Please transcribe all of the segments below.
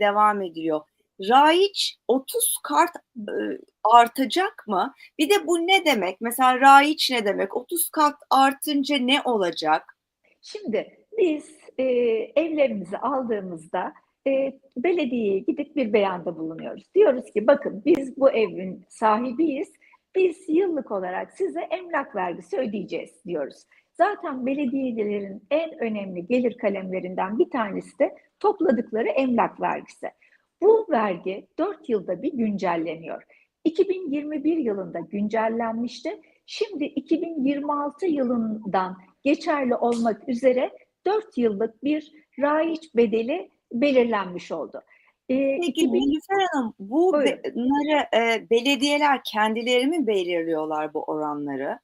devam ediliyor. Raiç 30 kart e, artacak mı? Bir de bu ne demek? Mesela raiç ne demek? 30 kart artınca ne olacak? Şimdi biz e, evlerimizi aldığımızda e, belediyeye gidip bir beyanda bulunuyoruz. Diyoruz ki bakın biz bu evin sahibiyiz. Biz yıllık olarak size emlak vergisi ödeyeceğiz diyoruz. Zaten belediyelerin en önemli gelir kalemlerinden bir tanesi de topladıkları emlak vergisi. Bu vergi 4 yılda bir güncelleniyor. 2021 yılında güncellenmişti. Şimdi 2026 yılından geçerli olmak üzere 4 yıllık bir raiç bedeli belirlenmiş oldu. Ee, Peki 2000... Nilüfer Hanım bu bunları e, belediyeler kendileri mi belirliyorlar bu oranları?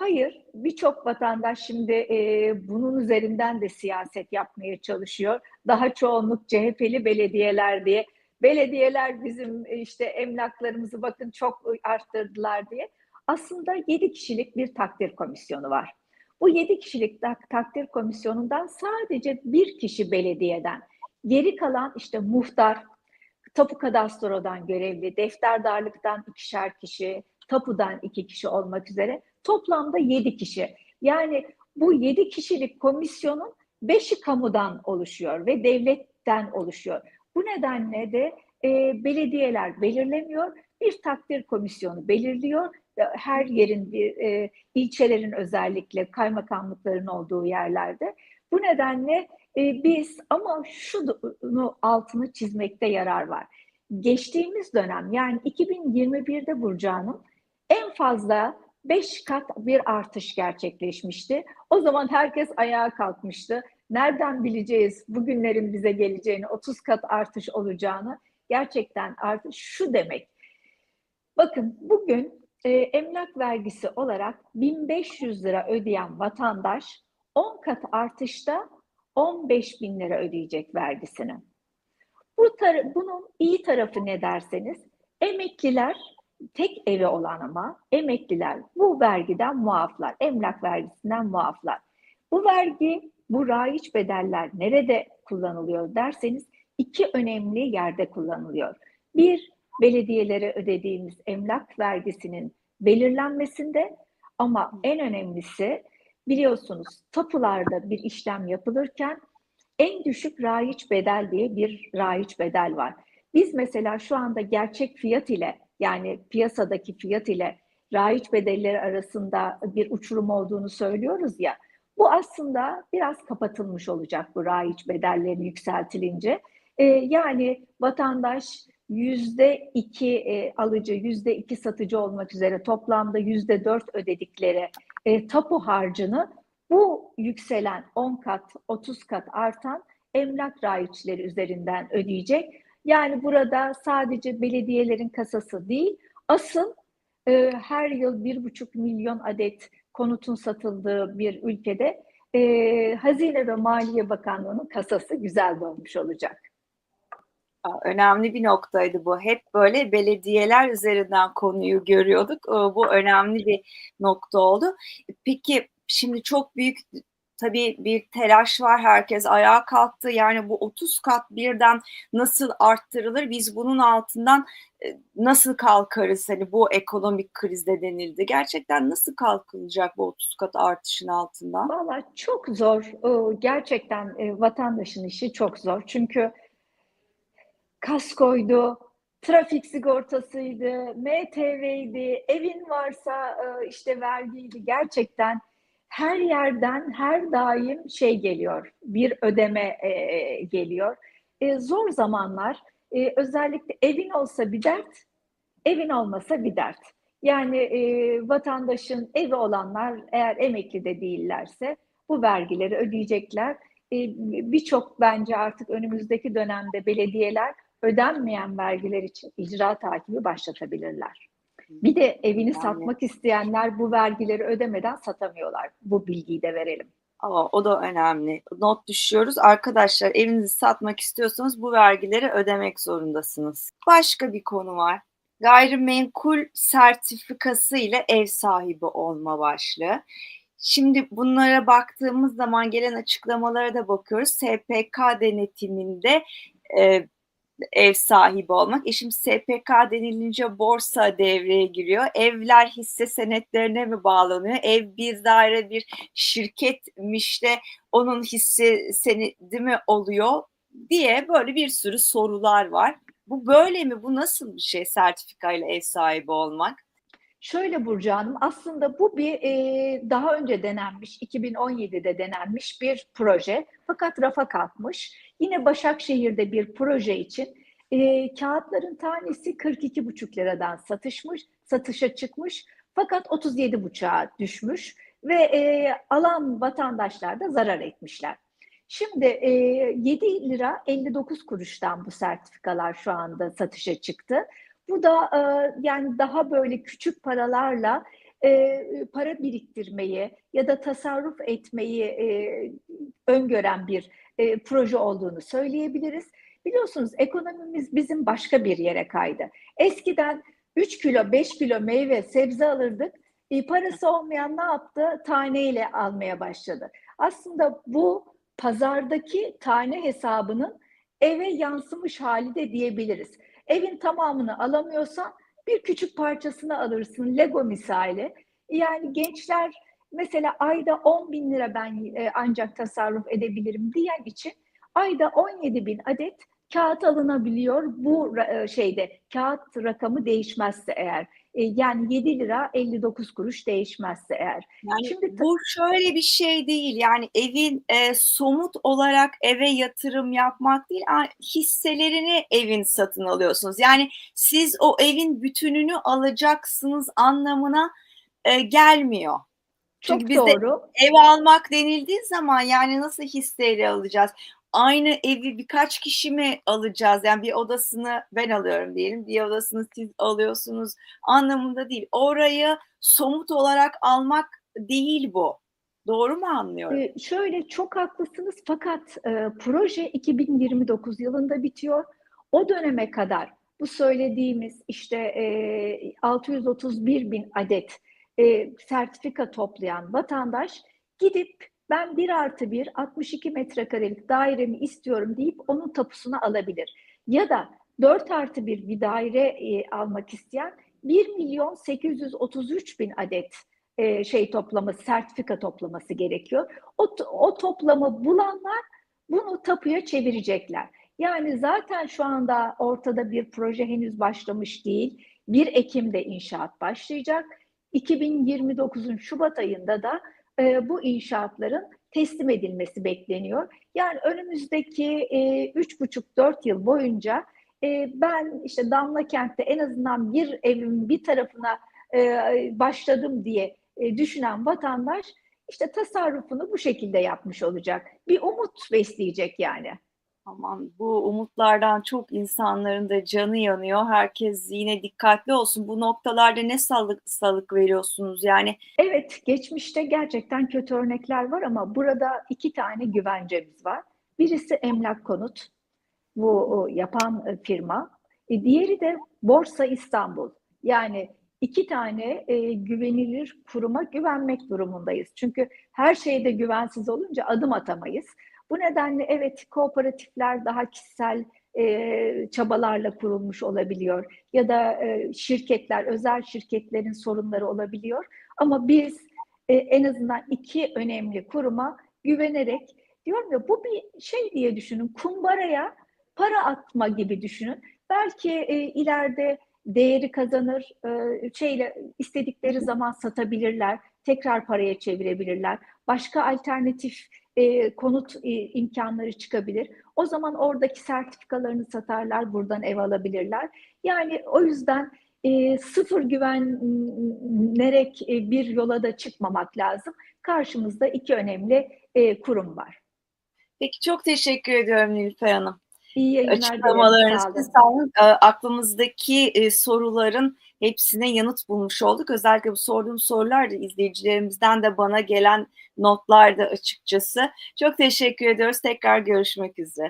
Hayır, birçok vatandaş şimdi e, bunun üzerinden de siyaset yapmaya çalışıyor. Daha çoğunluk CHP'li belediyeler diye. Belediyeler bizim e, işte emlaklarımızı bakın çok arttırdılar diye. Aslında 7 kişilik bir takdir komisyonu var. Bu 7 kişilik tak takdir komisyonundan sadece bir kişi belediyeden, geri kalan işte muhtar, tapu kadastrodan görevli, defterdarlıktan ikişer kişi, tapudan iki kişi olmak üzere toplamda yedi kişi. Yani bu yedi kişilik komisyonun beşi kamudan oluşuyor ve devletten oluşuyor. Bu nedenle de e, belediyeler belirlemiyor, bir takdir komisyonu belirliyor. Her yerin bir e, ilçelerin özellikle kaymakamlıkların olduğu yerlerde. Bu nedenle e, biz ama şunu altını çizmekte yarar var. Geçtiğimiz dönem yani 2021'de Burcu Hanım en fazla 5 kat bir artış gerçekleşmişti. O zaman herkes ayağa kalkmıştı. Nereden bileceğiz bugünlerin bize geleceğini, 30 kat artış olacağını? Gerçekten artış şu demek. Bakın bugün e, emlak vergisi olarak 1500 lira ödeyen vatandaş 10 kat artışta 15 bin lira ödeyecek vergisini. Bu tar- bunun iyi tarafı ne derseniz emekliler tek evi olan ama emekliler bu vergiden muaflar, emlak vergisinden muaflar. Bu vergi, bu raiç bedeller nerede kullanılıyor derseniz iki önemli yerde kullanılıyor. Bir, belediyelere ödediğimiz emlak vergisinin belirlenmesinde ama en önemlisi biliyorsunuz tapularda bir işlem yapılırken en düşük raiç bedel diye bir raiç bedel var. Biz mesela şu anda gerçek fiyat ile yani piyasadaki fiyat ile raiç bedelleri arasında bir uçurum olduğunu söylüyoruz ya. Bu aslında biraz kapatılmış olacak bu raiç bedelleri yükseltilince. Ee, yani vatandaş yüzde iki e, alıcı, yüzde iki satıcı olmak üzere toplamda yüzde dört ödedikleri e, tapu harcını bu yükselen 10 kat, 30 kat artan emlak raiçleri üzerinden ödeyecek. Yani burada sadece belediyelerin kasası değil, asıl e, her yıl bir buçuk milyon adet konutun satıldığı bir ülkede e, Hazine ve Maliye Bakanlığı'nın kasası güzel dolmuş olacak. Önemli bir noktaydı bu. Hep böyle belediyeler üzerinden konuyu görüyorduk. Bu önemli bir nokta oldu. Peki şimdi çok büyük tabii bir telaş var. Herkes ayağa kalktı. Yani bu 30 kat birden nasıl arttırılır? Biz bunun altından e, nasıl kalkarız? Hani bu ekonomik krizde denildi. Gerçekten nasıl kalkılacak bu 30 kat artışın altından? Valla çok zor. Gerçekten e, vatandaşın işi çok zor. Çünkü kaskoydu, trafik sigortasıydı, MTV'ydi, evin varsa e, işte vergiydi. Gerçekten her yerden her daim şey geliyor, bir ödeme e, geliyor. E, zor zamanlar, e, özellikle evin olsa bir dert, evin olmasa bir dert. Yani e, vatandaşın evi olanlar eğer emekli de değillerse bu vergileri ödeyecekler. E, Birçok bence artık önümüzdeki dönemde belediyeler ödenmeyen vergiler için icra takibi başlatabilirler. Bir de evini yani. satmak isteyenler bu vergileri ödemeden satamıyorlar. Bu bilgiyi de verelim. Aa, o da önemli. Not düşüyoruz. Arkadaşlar evinizi satmak istiyorsanız bu vergileri ödemek zorundasınız. Başka bir konu var. Gayrimenkul sertifikası ile ev sahibi olma başlığı. Şimdi bunlara baktığımız zaman gelen açıklamalara da bakıyoruz. SPK denetiminde e, ev sahibi olmak. E şimdi SPK denilince borsa devreye giriyor. Evler hisse senetlerine mi bağlanıyor? Ev bir daire bir şirketmiş de onun hisse senedi mi oluyor diye böyle bir sürü sorular var. Bu böyle mi? Bu nasıl bir şey sertifikayla ev sahibi olmak? Şöyle Burcu Hanım, aslında bu bir e, daha önce denenmiş, 2017'de denenmiş bir proje. Fakat rafa kalkmış. Yine Başakşehir'de bir proje için e, kağıtların tanesi 42,5 liradan satışmış, satışa çıkmış. Fakat 37,5'a düşmüş ve e, alan vatandaşlar da zarar etmişler. Şimdi e, 7 lira 59 kuruştan bu sertifikalar şu anda satışa çıktı. Bu da e, yani daha böyle küçük paralarla e, para biriktirmeyi ya da tasarruf etmeyi e, öngören bir e, proje olduğunu söyleyebiliriz. Biliyorsunuz ekonomimiz bizim başka bir yere kaydı. Eskiden 3 kilo 5 kilo meyve sebze alırdık. E, parası olmayan ne yaptı? Taneyle almaya başladı. Aslında bu pazardaki tane hesabının eve yansımış hali de diyebiliriz. Evin tamamını alamıyorsan bir küçük parçasını alırsın Lego misali. Yani gençler mesela ayda 10 bin lira ben e, ancak tasarruf edebilirim diyen için ayda 17 bin adet kağıt alınabiliyor bu e, şeyde kağıt rakamı değişmezse eğer e, yani 7 lira 59 kuruş değişmezse eğer. Yani Şimdi bu şöyle bir şey değil yani evin e, somut olarak eve yatırım yapmak değil hisselerini evin satın alıyorsunuz. Yani siz o evin bütününü alacaksınız anlamına e, gelmiyor. Çok Çünkü bizde doğru. ev almak denildiği zaman yani nasıl hisseyle alacağız? Aynı evi birkaç kişi mi alacağız? Yani bir odasını ben alıyorum diyelim, bir odasını siz alıyorsunuz anlamında değil. Orayı somut olarak almak değil bu. Doğru mu anlıyorum? Ee, şöyle çok haklısınız fakat e, proje 2029 yılında bitiyor. O döneme kadar bu söylediğimiz işte e, 631 bin adet e, sertifika toplayan vatandaş gidip ben 1 artı 1 62 metrekarelik dairemi istiyorum deyip onun tapusunu alabilir. Ya da 4 artı 1 bir daire e, almak isteyen 1 milyon 833 bin adet e, şey toplaması, sertifika toplaması gerekiyor. O, o toplamı bulanlar bunu tapuya çevirecekler. Yani zaten şu anda ortada bir proje henüz başlamış değil. 1 Ekim'de inşaat başlayacak. 2029'un Şubat ayında da e, bu inşaatların teslim edilmesi bekleniyor. Yani önümüzdeki e, üç buçuk dört yıl boyunca e, ben işte Damla Kent'te en azından bir evimin bir tarafına e, başladım diye e, düşünen vatandaş işte tasarrufunu bu şekilde yapmış olacak. Bir umut besleyecek yani. Aman bu umutlardan çok insanların da canı yanıyor. Herkes yine dikkatli olsun. Bu noktalarda ne salık salık veriyorsunuz yani? Evet, geçmişte gerçekten kötü örnekler var ama burada iki tane güvencemiz var. Birisi Emlak Konut, bu yapan e, firma. E, diğeri de Borsa İstanbul. Yani iki tane e, güvenilir kuruma güvenmek durumundayız. Çünkü her şeyde güvensiz olunca adım atamayız. Bu nedenle evet kooperatifler daha kişisel e, çabalarla kurulmuş olabiliyor ya da e, şirketler, özel şirketlerin sorunları olabiliyor. Ama biz e, en azından iki önemli kuruma güvenerek diyorum ya bu bir şey diye düşünün kumbaraya para atma gibi düşünün. Belki e, ileride değeri kazanır, e, şeyle istedikleri zaman satabilirler, tekrar paraya çevirebilirler. Başka alternatif e, konut e, imkanları çıkabilir. O zaman oradaki sertifikalarını satarlar, buradan ev alabilirler. Yani o yüzden e, sıfır güvenerek e, bir yola da çıkmamak lazım. Karşımızda iki önemli e, kurum var. Peki çok teşekkür ediyorum Nilüfer Hanım. İyi yayınlar Açıklamalarınız için sağ olun. E, aklımızdaki e, soruların hepsine yanıt bulmuş olduk. Özellikle bu sorduğum sorular da izleyicilerimizden de bana gelen notlar da açıkçası. Çok teşekkür ediyoruz. Tekrar görüşmek üzere.